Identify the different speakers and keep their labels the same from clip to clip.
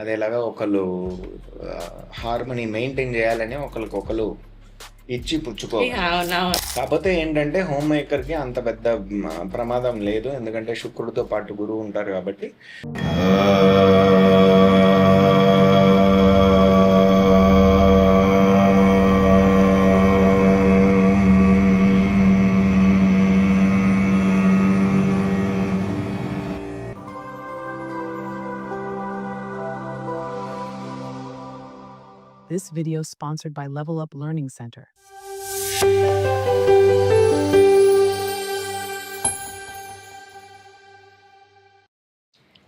Speaker 1: అదేలాగా ఒకళ్ళు harmony maintain చేయాలని ఒకరికి ఒకరు ఇచ్చి పుచ్చుకో కాకపోతే ఏంటంటే హోమ్ మేకర్కి అంత పెద్ద ప్రమాదం లేదు. ఎందుకంటే శుక్రుడితో పాటు గురువు ఉంటారు కాబట్టి.
Speaker 2: This video sponsored by Level Up Learning Center.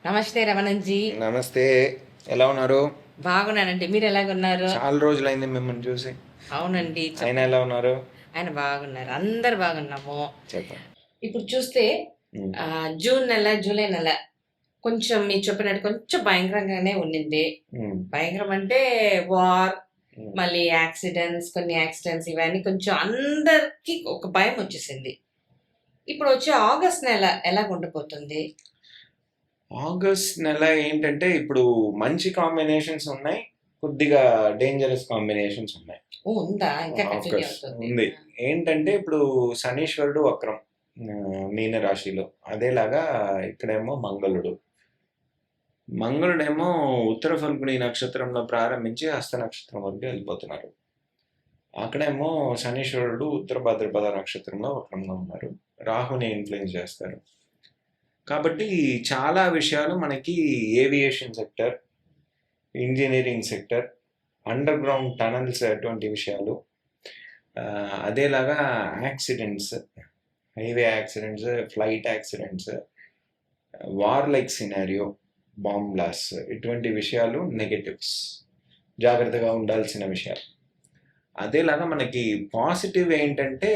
Speaker 3: నమస్తే రమణంజీ.
Speaker 1: నమస్తే. ఎలా ఉన్నారు?
Speaker 3: బాగున్నానండి. మీరు ఎలాగున్నారు?
Speaker 1: చాలా రోజులైంది మిమ్మల్ని చూసి.
Speaker 3: అవునండి.
Speaker 1: ఆయన ఎలా ఉన్నారు?
Speaker 3: ఆయన బాగున్నారు. అందరు బాగున్నాము.
Speaker 1: చెప్పండి.
Speaker 3: ఇప్పుడు చూస్తే జూన్ నెల జూలై నెల కొంచెం మీరు చెప్పినట్టు కొంచెం భయంకరంగానే ఉండింది. భయంకరం అంటే వార్. మళ్ళీ యాక్సిడెంట్స్ కొన్ని యాక్సిడెంట్స్ ఇవన్నీ కొంచెం అందరికి ఒక భయం వచ్చేసింది. ఇప్పుడు వచ్చే ఆగస్ట్ నెల ఎలా ఉండిపోతుంది?
Speaker 1: ఆగస్ట్ నెల ఏంటంటే ఇప్పుడు మంచి కాంబినేషన్స్ ఉన్నాయి కొద్దిగా డేంజరస్ కాంబినేషన్స్ ఉన్నాయి.
Speaker 3: ఉందా.
Speaker 1: ఏంటంటే ఇప్పుడు శనీశ్వరుడు వక్రం మీన రాశిలో అదేలాగా ఇక్కడేమో మంగళుడు. మంగళుడేమో ఉత్తర ఫల్గుని నక్షత్రంలో ప్రారంభించి హస్త నక్షత్రం వరకు వెళ్ళిపోతున్నారు. అక్కడేమో శనీశ్వరుడు ఉత్తర భద్రపద నక్షత్రంలో వక్రంగా ఉన్నారు. రాహుని ఇన్ఫ్లుయెన్స్ చేస్తారు. కాబట్టి చాలా విషయాలు మనకి aviation sector engineering sector underground tunnels అటువంటి విషయాలు అదేలాగా accidents highway accidents flight accidents war like scenario bomb blast ఇటువంటి విషయాలు నెగటివ్స్ జాగ్రత్తగా ఉండాల్సిన విషయాలు. అదేలాగా మనకి పాజిటివ్ ఏంటంటే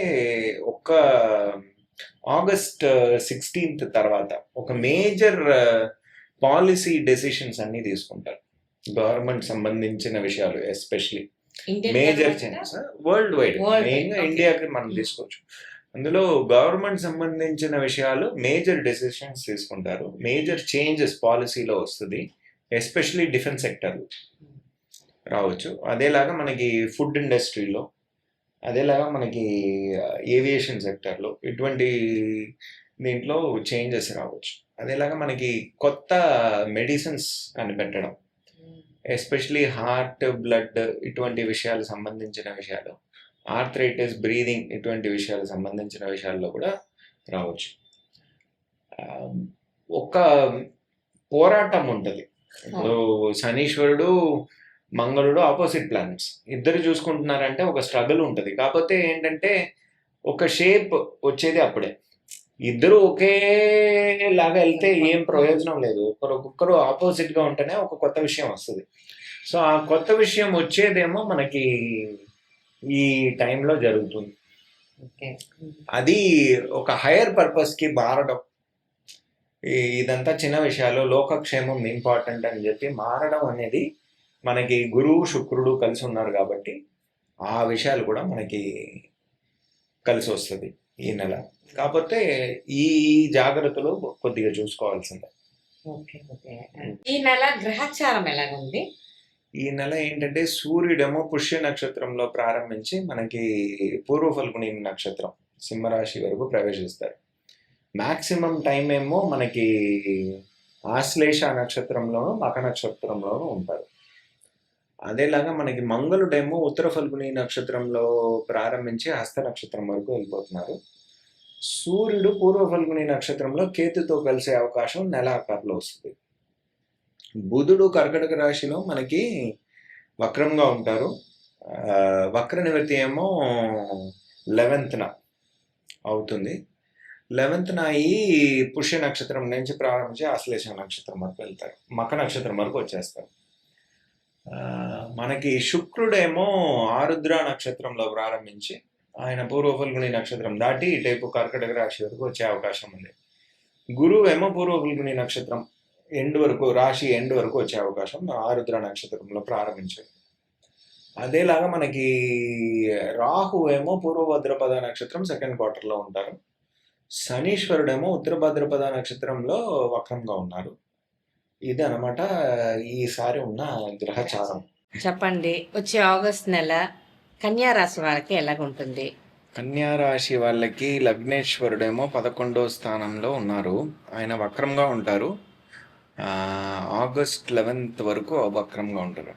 Speaker 1: ఒక్క ఆగస్ట్ సిక్స్టీన్త్ తర్వాత ఒక మేజర్ పాలసీ డెసిషన్స్ అన్ని తీసుకుంటారు. గవర్నమెంట్ సంబంధించిన విషయాలు especially major changes world wide
Speaker 3: World wide,
Speaker 1: మెయిన్గా
Speaker 3: okay.
Speaker 1: ఇండియాకి మనం
Speaker 3: Hmm.
Speaker 1: తీసుకోవచ్చు. అందులో గవర్నమెంట్ సంబంధించిన విషయాలు మేజర్ డెసిషన్స్ తీసుకుంటారు. మేజర్ చేంజెస్ పాలసీలో వస్తుంది. ఎస్పెషలీ డిఫెన్స్ సెక్టర్ రావచ్చు. అదేలాగా మనకి ఫుడ్ ఇండస్ట్రీలో అదేలాగా మనకి ఏవియేషన్ సెక్టర్లో ఇటువంటి దీంట్లో చేంజెస్ రావచ్చు. అదేలాగా మనకి కొత్త మెడిసిన్స్ కనిపెట్టడం. ఎస్పెషలీ హార్ట్ బ్లడ్ ఇటువంటి విషయాలు సంబంధించిన విషయాలు. ఆర్థరైటిస్ బ్రీదింగ్ ఇటువంటి విషయాలు సంబంధించిన విషయాల్లో కూడా రావచ్చు. ఒక పోరాటం ఉంటుంది. ఇప్పుడు శనీశ్వరుడు మంగళుడు ఆపోజిట్ ప్లానెట్స్. ఇద్దరు చూసుకుంటున్నారంటే ఒక స్ట్రగుల్ ఉంటుంది. కాకపోతే ఏంటంటే ఒక షేప్ వచ్చేది అప్పుడే. ఇద్దరు ఒకేలాగా వెళ్తే ఏం ప్రయోజనం లేదు. ఒకరు ఒక్కొక్కరు ఆపోజిట్గా ఉంటేనే ఒక కొత్త విషయం వస్తుంది. సో ఆ కొత్త విషయం వచ్చేదేమో మనకి ఈ టైంలో జరుగుతుంది.
Speaker 3: ఓకే.
Speaker 1: అది ఒక హైయర్ పర్పస్కి మారడం. ఇదంతా చిన్న విషయాలు లోకక్షేమం ఇంపార్టెంట్ అని చెప్పి మారడం అనేది మనకి గురువు శుక్రుడు కలిసి ఉన్నారు కాబట్టి ఆ విషయాలు కూడా మనకి కలిసి వస్తుంది ఈ నెల. కాకపోతే ఈ జాగ్రత్తలు కొద్దిగా చూసుకోవాల్సిందే.
Speaker 3: ఈ నెల గ్రహచారం ఎలాగుంది?
Speaker 1: ఈ నెల ఏంటంటే సూర్యుడేమో పుష్య నక్షత్రంలో ప్రారంభించి మనకి పూర్వ ఫల్గుని నక్షత్రం సింహరాశి వరకు ప్రవేశిస్తారు. మ్యాక్సిమం టైం ఏమో మనకి ఆశ్లేష నక్షత్రంలోను మక నక్షత్రంలోనూ ఉంటారు. అదేలాగా మనకి మంగళుడేమో ఉత్తర ఫల్గుని నక్షత్రంలో ప్రారంభించి హస్త నక్షత్రం వరకు వెళ్ళిపోతున్నారు. సూర్యుడు పూర్వ ఫల్గుని నక్షత్రంలో కేతుతో కలిసే అవకాశం నెల వస్తుంది. బుధుడు కర్కటక రాశిలో మనకి వక్రంగా ఉంటారు. వక్ర నివృత్తి ఏమో లెవెన్త్న అవుతుంది. లెవెన్త్న అయ్యి పుష్య నక్షత్రం నుంచి ప్రారంభించి ఆశ్లేష నక్షత్రం వరకు వెళ్తారు. మక నక్షత్రం వరకు వచ్చేస్తారు. మనకి శుక్రుడేమో ఆరుద్ర నక్షత్రంలో ప్రారంభించి ఆయన పూర్వఫల్గుని నక్షత్రం దాటి ఇటైపు కర్కటక రాశి వరకు వచ్చే అవకాశం ఉంది. గురువు ఏమో పూర్వఫల్గుని నక్షత్రం ఎండ్ వరకు రాశి ఎండ్ వరకు వచ్చే అవకాశం ఆరుద్ర నక్షత్రంలో ప్రారంభించారు. అదేలాగా మనకి రాహు ఏమో పూర్వ భద్రపద నక్షత్రం సెకండ్ క్వార్టర్లో ఉంటారు. శనీశ్వరుడేమో ఉత్తర భద్రపద నక్షత్రంలో వక్రంగా ఉన్నారు. ఇది అనమాట ఈసారి ఉన్న గ్రహచారం.
Speaker 3: చెప్పండి వచ్చే ఆగస్ట్ నెల కన్యా రాశి వాళ్ళకి ఎలాగుంటుంది
Speaker 1: కన్యా రాశి వాళ్ళకి లగ్నేశ్వరుడేమో పదకొండో స్థానంలో ఉన్నారు. ఆయన వక్రంగా ఉంటారు. ఆగస్ట్ లెవెన్త్ వరకు వక్రంగా ఉంటారు.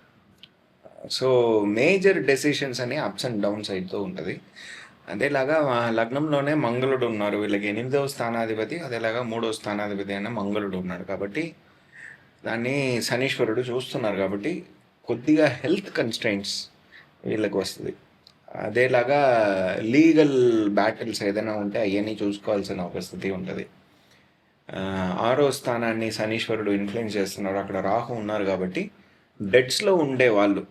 Speaker 1: సో మేజర్ డెసిషన్స్ అని అప్స్ అండ్ డౌన్స్ అవుతూ ఉంటుంది. అదేలాగా లగ్నంలోనే మంగళుడు ఉన్నారు. వీళ్ళకి ఎనిమిదవ స్థానాధిపతి అదేలాగా మూడవ స్థానాధిపతి అయిన మంగళుడు ఉన్నాడు కాబట్టి దాన్ని శనీశ్వరుడు చూస్తున్నారు కాబట్టి కొద్దిగా హెల్త్ కన్స్ట్రైంట్స్ వీళ్ళకి వస్తుంది. అదేలాగా లీగల్ బ్యాటిల్స్ ఏదైనా ఉంటే అవన్నీ చూసుకోవాల్సిన ఒక స్థితి ఉంటుంది. ఆరో స్థానాన్ని శనీశ్వరుడు ఇన్ఫ్లుయెన్స్ చేస్తున్నారు అక్కడ రాహు ఉన్నారు కాబట్టి డెట్స్లో ఉండే వాళ్ళు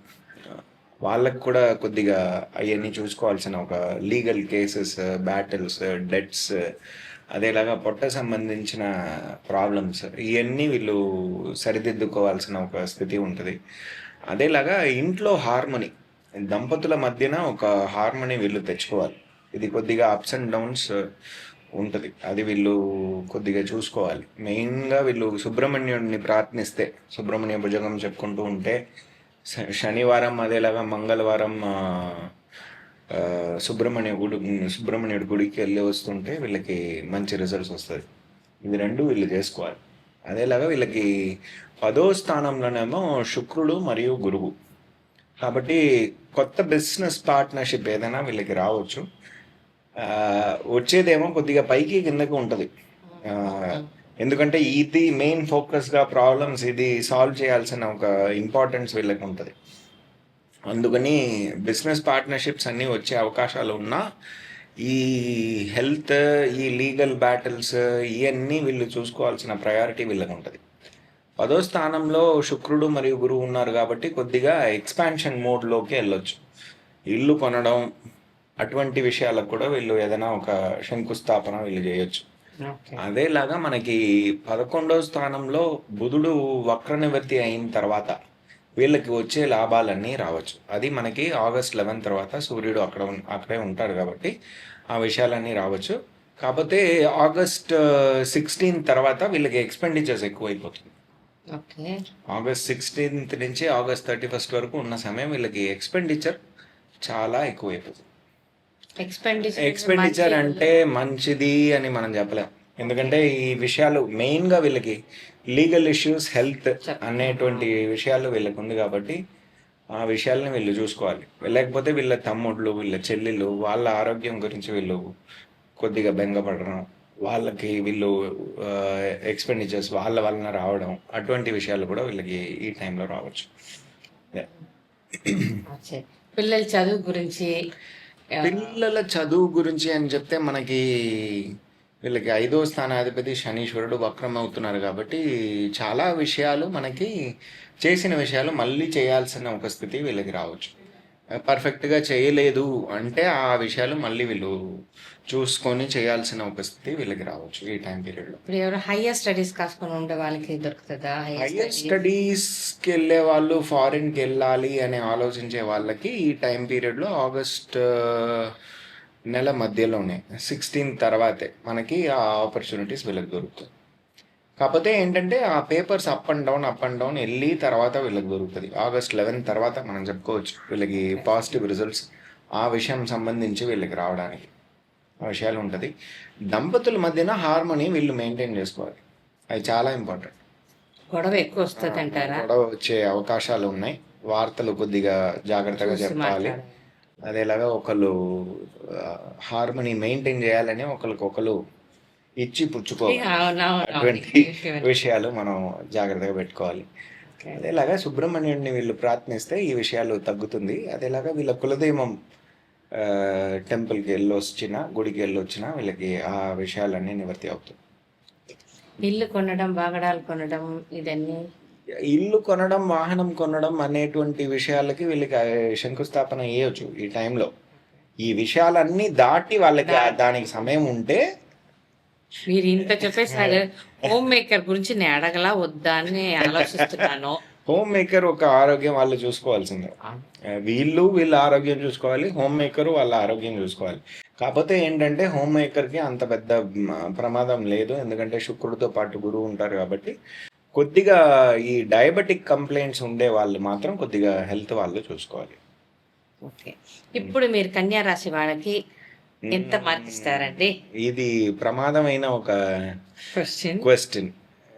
Speaker 1: వాళ్ళకు కూడా కొద్దిగా అవన్నీ చూసుకోవాల్సిన ఒక లీగల్ కేసెస్ బ్యాటిల్స్ డెట్స్ అదేలాగా పొట్ట సంబంధించిన ప్రాబ్లమ్స్ ఇవన్నీ వీళ్ళు సరిదిద్దుకోవాల్సిన ఒక స్థితి ఉంటుంది. అదేలాగా ఇంట్లో హార్మోని దంపతుల మధ్యన ఒక హార్మనీ వీళ్ళు తెచ్చుకోవాలి. ఇది కొద్దిగా అప్స్ అండ్ డౌన్స్ ఉంటుంది. అది వీళ్ళు కొద్దిగా చూసుకోవాలి. మెయిన్గా వీళ్ళు సుబ్రహ్మణ్యుడిని ప్రార్థనిస్తే సుబ్రహ్మణ్య భుజంగం చెప్పుకుంటూ ఉంటే శ- శనివారం అదేలాగా మంగళవారం సుబ్రహ్మణ్య గుడి సుబ్రహ్మణ్యుడి గుడికి వెళ్ళి వస్తుంటే వీళ్ళకి మంచి రిజల్ట్స్ వస్తుంది. ఇది రెండు వీళ్ళు చేసుకోవాలి. అదేలాగా వీళ్ళకి పదో స్థానంలోనేమో శుక్రుడు మరియు గురువు. కాబట్టి కొత్త బిజినెస్ పార్ట్నర్షిప్ ఏదైనా వీళ్ళకి రావచ్చు. వచ్చేదేమో కొద్దిగా పైకి కిందకి ఉంటుంది. ఎందుకంటే ఇది మెయిన్ ఫోకస్గా ప్రాబ్లమ్స్ ఇది సాల్వ్ చేయాల్సిన ఒక ఇంపార్టెన్స్ వీళ్ళకి ఉంటుంది. అందుకని బిజినెస్ పార్ట్నర్షిప్స్ అన్నీ వచ్చే అవకాశాలు ఉన్నా ఈ హెల్త్ ఈ లీగల్ బ్యాటిల్స్ ఇవన్నీ వీళ్ళు చూసుకోవాల్సిన ప్రయారిటీ వీళ్ళకి ఉంటుంది. పదో స్థానంలో శుక్రుడు మరియు గురువు ఉన్నారు కాబట్టి కొద్దిగా ఎక్స్పాన్షన్ మోడ్లోకి వెళ్ళొచ్చు. ఇల్లు కొనడం అటువంటి విషయాలకు కూడా వీళ్ళు ఏదైనా ఒక శంకుస్థాపన వీళ్ళు చేయొచ్చు. అదేలాగా మనకి పదకొండవ స్థానంలో బుధుడు వక్ర నివృత్తి అయిన తర్వాత వీళ్ళకి వచ్చే లాభాలన్నీ రావచ్చు. అది మనకి ఆగస్ట్ లెవెన్ తర్వాత సూర్యుడు అక్కడ అక్కడే ఉంటాడు కాబట్టి ఆ విషయాలన్నీ రావచ్చు. కాకపోతే ఆగస్ట్ సిక్స్టీన్ తర్వాత వీళ్ళకి ఎక్స్పెండిచర్స్ ఎక్కువైపోతుంది. ఆగస్ట్ సిక్స్టీన్త్ నుంచి ఆగస్ట్ థర్టీ ఫస్ట్ వరకు ఉన్న సమయం వీళ్ళకి ఎక్స్పెండిచర్ చాలా ఎక్కువైపోతుంది.
Speaker 3: ఎక్స్పెండిచర్
Speaker 1: ఎక్స్పెండిచర్ అంటే మంచిది అని మనం చెప్పలేం. ఎందుకంటే ఈ విషయాలు మెయిన్గా వీళ్ళకి లీగల్ ఇష్యూస్ హెల్త్ అనేటువంటి విషయాలు వీళ్ళకి ఉంది కాబట్టి ఆ విషయాలను వీళ్ళు చూసుకోవాలి. లేకపోతే వీళ్ళ తమ్ముళ్ళు వీళ్ళ చెల్లెళ్ళు వాళ్ళ ఆరోగ్యం గురించి వీళ్ళు కొద్దిగా బెంగపడడం వాళ్ళకి వీళ్ళు ఎక్స్పెండిచర్స్ వాళ్ళ వలన రావడం అటువంటి విషయాలు కూడా వీళ్ళకి ఈ టైంలో రావచ్చు.
Speaker 3: పిల్లల చదువు గురించి
Speaker 1: పిల్లల చదువు గురించి అని చెప్తే మనకి వీళ్ళకి ఐదో స్థానాధిపతి శనీశ్వరుడు వక్రం అవుతున్నారు కాబట్టి చాలా విషయాలు మనకి చేసిన విషయాలు మళ్ళీ చేయాల్సిన ఒక స్థితి వీళ్ళకి రావచ్చు. పర్ఫెక్ట్గా చేయలేదు అంటే ఆ విషయాలు మళ్ళీ వీళ్ళు చూసుకొని చేయాల్సిన ఒక స్థితి వీళ్ళకి రావచ్చు ఈ టైం పీరియడ్లో.
Speaker 3: ఇప్పుడు ఎవరు హయ్యర్ స్టడీస్ కాసుకొని ఉండే వాళ్ళకి దొరుకుతుందా
Speaker 1: హైయర్
Speaker 3: హయ్యర్
Speaker 1: స్టడీస్కి వెళ్ళే వాళ్ళు ఫారిన్కి వెళ్ళాలి అని ఆలోచించే వాళ్ళకి ఈ టైం పీరియడ్లో ఆగస్ట్ నెల మధ్యలోనే సిక్స్టీన్ తర్వాతే మనకి ఆ ఆపర్చునిటీస్ వీళ్ళకి దొరుకుతాయి. కాకపోతే ఏంటంటే ఆ papers up and down up and down వెళ్ళి తర్వాత వీళ్ళకి దొరుకుతుంది. ఆగస్ట్ లెవెన్ తర్వాత మనం చెప్పుకోవచ్చు వీళ్ళకి పాజిటివ్ రిజల్ట్స్ ఆ విషయం సంబంధించి వీళ్ళకి రావడానికి ఆ విషయాలు ఉంటుంది. దంపతుల మధ్యన హార్మోని వీళ్ళు మెయింటైన్ చేసుకోవాలి. అది చాలా ఇంపార్టెంట్
Speaker 3: గొడవ ఎక్కువ వస్తుంది అంటారా?
Speaker 1: గొడవ వచ్చే అవకాశాలు ఉన్నాయి. వార్తలు కొద్దిగా జాగ్రత్తగా చెప్పాలి. అదేలాగా ఒకళ్ళు హార్మనీ మెయింటైన్ చేయాలని ఒకరికి ఒకరు ఇచ్చి పుచ్చుకోవాలి. అటువంటి విషయాలు మనం జాగ్రత్తగా పెట్టుకోవాలి. అదేలాగా సుబ్రహ్మణ్యుడిని వీళ్ళు ప్రార్థనిస్తే ఈ విషయాలు తగ్గుతుంది. అదేలాగా వీళ్ళ కులదైవం టెంపుల్కి వెళ్ళి వచ్చినా గుడికి వెళ్ళి వచ్చినా వీళ్ళకి ఆ విషయాలన్నీ నివర్తి అవుతాయి.
Speaker 3: ఇల్లు కొనడం బాగడాలు కొనడం ఇదన్నీ?
Speaker 1: ఇల్లు కొనడం వాహనం కొనడం అనేటువంటి విషయాలకి వీళ్ళకి శంకుస్థాపన చేయొచ్చు ఈ టైంలో. ఈ విషయాలన్నీ దాటి వాళ్ళకి దానికి సమయం ఉంటే
Speaker 3: మీరు ఇంత చెప్పేసారు హోమ్ మేకర్ గురించి నేను అడగలా వద్దా అని ఆలోచిస్తున్నాను.
Speaker 1: హోమ్ మేకర్ ఒక ఆరోగ్యం వాళ్ళు చూసుకోవాల్సిందే. వీళ్ళు వీళ్ళ ఆరోగ్యం చూసుకోవాలి హోమ్ మేకర్ వాళ్ళ ఆరోగ్యం చూసుకోవాలి. కాకపోతే ఏంటంటే హోమ్ మేకర్కి అంత పెద్ద ప్రమాదం లేదు. ఎందుకంటే శుక్రుడితో పాటు గురువు ఉంటారు కాబట్టి కొద్దిగా ఈ డయాబెటిక్ కంప్లైంట్స్ ఉండే వాళ్ళు మాత్రం కొద్దిగా హెల్త్ వాళ్ళు చూసుకోవాలి.
Speaker 3: ఓకే. ఇప్పుడు మీరు కన్యా రాశి వాళ్ళకి ఎంత మార్క్ ఇస్తారండి
Speaker 1: ఇది ప్రమాదమైన ఒక
Speaker 3: క్వశ్చన్
Speaker 1: క్వశ్చన్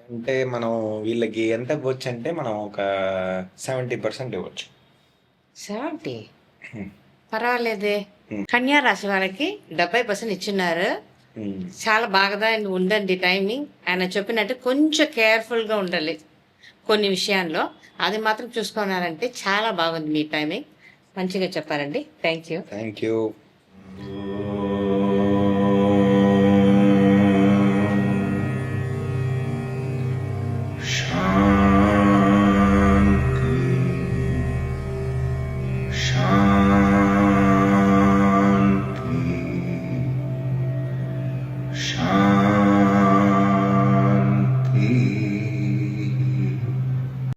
Speaker 1: అంటే మనం వీళ్ళకి ఎంత ఇవ్వచ్చు అంటే మనం ఒక సెవెంటీ పర్సెంట్ ఇవ్వచ్చు.
Speaker 3: Seventy
Speaker 1: Hmm.
Speaker 3: పర్వాలేదే.
Speaker 1: Hmm.
Speaker 3: కన్యా రాశి వాళ్ళకి డెబ్బై పర్సెంట్ ఇచ్చిన్నారు
Speaker 1: ఉమ్.
Speaker 3: చాలా బాగా ఉందండి టైమింగ్ ఆయన చెప్పినట్టు కొంచెం కేర్ఫుల్గా ఉండాలి కొన్ని విషయాల్లో. అది మాత్రం చూసుకున్నారంటే చాలా బాగుంది మీ టైమింగ్ మంచిగా చెప్పారండి. Thank you
Speaker 1: thank you